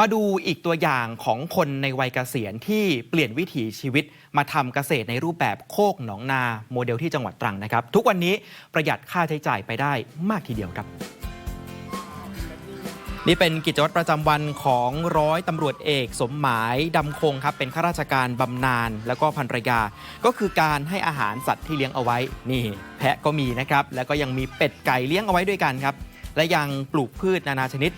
มาดูอีกตัวอย่างของคนในวัยเกษียณที่เปลี่ยนวิถีชีวิต มาทำเกษตรในรูปแบบโคกหนองนาโมเดลที่จังหวัดตรังนะครับ ทุกวันนี้ประหยัดค่าใช้จ่ายไปได้มากทีเดียวครับ นี่เป็นกิจวัตรประจำวันของร้อยตำรวจเอกสมหมายดำคงครับ เป็นข้าราชการบำนาญแล้วก็ภรรยา ก็คือการให้อาหารสัตว์ที่เลี้ยงเอาไว้นี่ แพะก็มีนะครับแล้วก็ยังมีเป็ดไก่เลี้ยงเอาไว้ด้วยกันครับและยังปลูกพืชนานาชนิด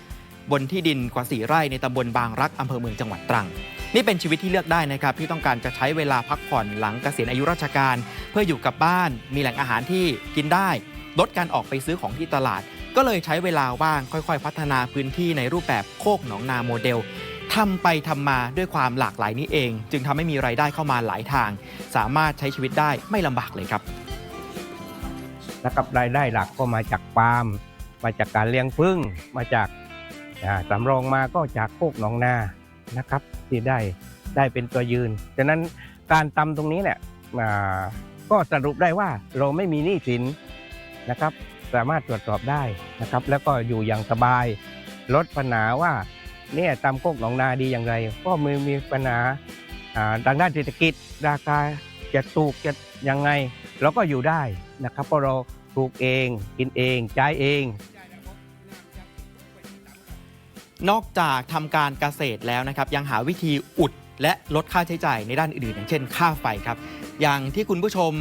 บนที่ดินกว่า 4 ไร่ในตำบลบางรักอำเภอเมืองจังหวัดตรัง นี่เป็นชีวิตที่เลือกได้นะครับที่ต้องการจะใช้เวลาพักผ่อนหลังเกษียณอายุราชการ เพื่ออยู่กับบ้าน มีแหล่งอาหารที่กินได้ ลดการออกไปซื้อของที่ตลาด ก็เลยใช้เวลาว่างค่อยๆ พัฒนาพื้นที่ในรูปแบบโคกหนองนาโมเดลทำไปทำมาด้วยความหลากหลายนี้เอง จึงทำให้มีรายได้เข้ามาหลายทาง สามารถใช้ชีวิตได้ไม่ลำบากเลยครับ แล้วกับรายได้หลักก็มาจากปาล์ม มาจากการเลี้ยงผึ้งมาจาก สำรองมาก็จากโคกหนองนานะครับ ที่ได้ได้เป็นตัวยืนฉะนั้นการตำตรงนี้เนี่ยก็สรุปได้ว่าเราไม่มีหนี้สินนะครับ สามารถตรวจสอบได้นะครับ แล้วก็อยู่อย่างสบายลดปัญหาว่าเนี่ยตำโคกหนองนาดีอย่างไร ก็มีมีปัญหาอ่าทางด้านเศรษฐกิจราคาจะถูกจะยังไง เราก็อยู่ได้นะครับเพราะเราปลูกเองกินเองใช้เอง นอกจากทำการเกษตรแล้วนะครับ ยังหาวิธีอุดและลดค่าใช้จ่ายในด้านอื่นๆ อย่างเช่น ค่าไฟครับ อย่างที่คุณผู้ชม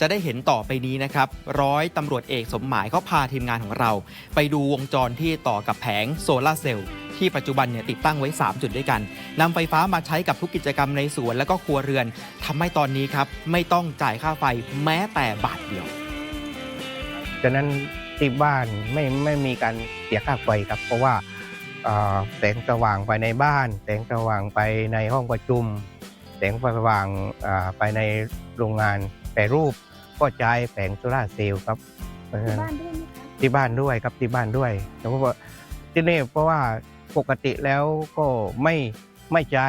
จะได้เห็นต่อไปนี้นะครับ ร้อยตำรวจเอกสมหมายเขาพาทีมงานของเรา ไปดูวงจรที่ต่อกับแผงโซลาร์เซลล์ที่ปัจจุบันเนี่ยติดตั้งไว้ 3 จุดด้วยกันนำไฟฟ้ามาใช้กับทุกกิจกรรมในสวน และก็ครัวเรือนทำให้ตอนนี้ครับ ไม่ต้องจ่ายค่าไฟแม้แต่บาทเดียวฉะนั้นที่บ้านไม่ไม่มีการเสียค่าไฟครับ เพราะว่า แสงสว่างภายในบ้าน แสงสว่างไปในห้องประชุม แสงสว่างอ่าไปในโรงงานแปรรูป ก็ใช้แผงโซลาร์เซลล์ครับเพราะฉะที่นั้นบ้านด้วยไหมคะที่บ้านด้วยครับที่บ้านด้วยแล้วก็ที่นี่เพราะว่าปกติแล้วก็ไม่ไม่ใช้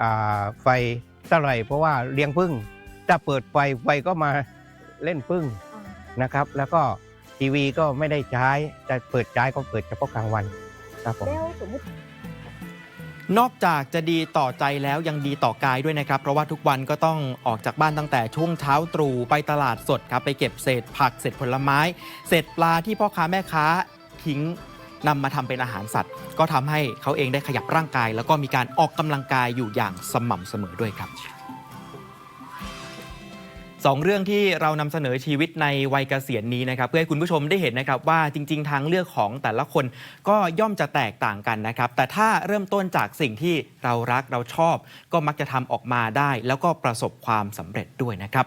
อ่าไฟเท่าไหร่เพราะว่าเลี้ยงพึ่ง ถ้าเปิดไฟไฟก็มาเล่นพึ่งอ่านะครับ แล้วก็ทีวีก็ไม่ได้ใช้จะเปิดใช้ก็เปิดเฉพาะกลางวัน ครับผม แล้วสมมตินอกจากจะดีต่อใจแล้วยังดีต่อกายด้วยนะครับ เพราะว่าทุกวันก็ต้องออกจากบ้านตั้งแต่ช่วงเช้าตรู่ไปตลาดสดครับ ไปเก็บเศษผักเศษผลไม้ เศษปลาที่พ่อค้าแม่ค้าทิ้งนำมาทำเป็นอาหารสัตว์ ก็ทำให้เขาเองได้ขยับร่างกาย แล้วก็มีการออกกำลังกายอยู่อย่างสม่ำเสมอด้วยครับ สองเรื่องที่เรานำเสนอชีวิตในวัยเกษียณนี้นะครับเพื่อให้คุณผู้ชมได้เห็นนะครับว่าจริง ๆ ทางเลือกของแต่ละคนก็ย่อมจะแตกต่างกันนะครับ แต่ถ้าเริ่มต้นจากสิ่งที่เรารักเราชอบ ก็มักจะทำออกมาได้ แล้วก็ประสบความสำเร็จด้วยนะครับ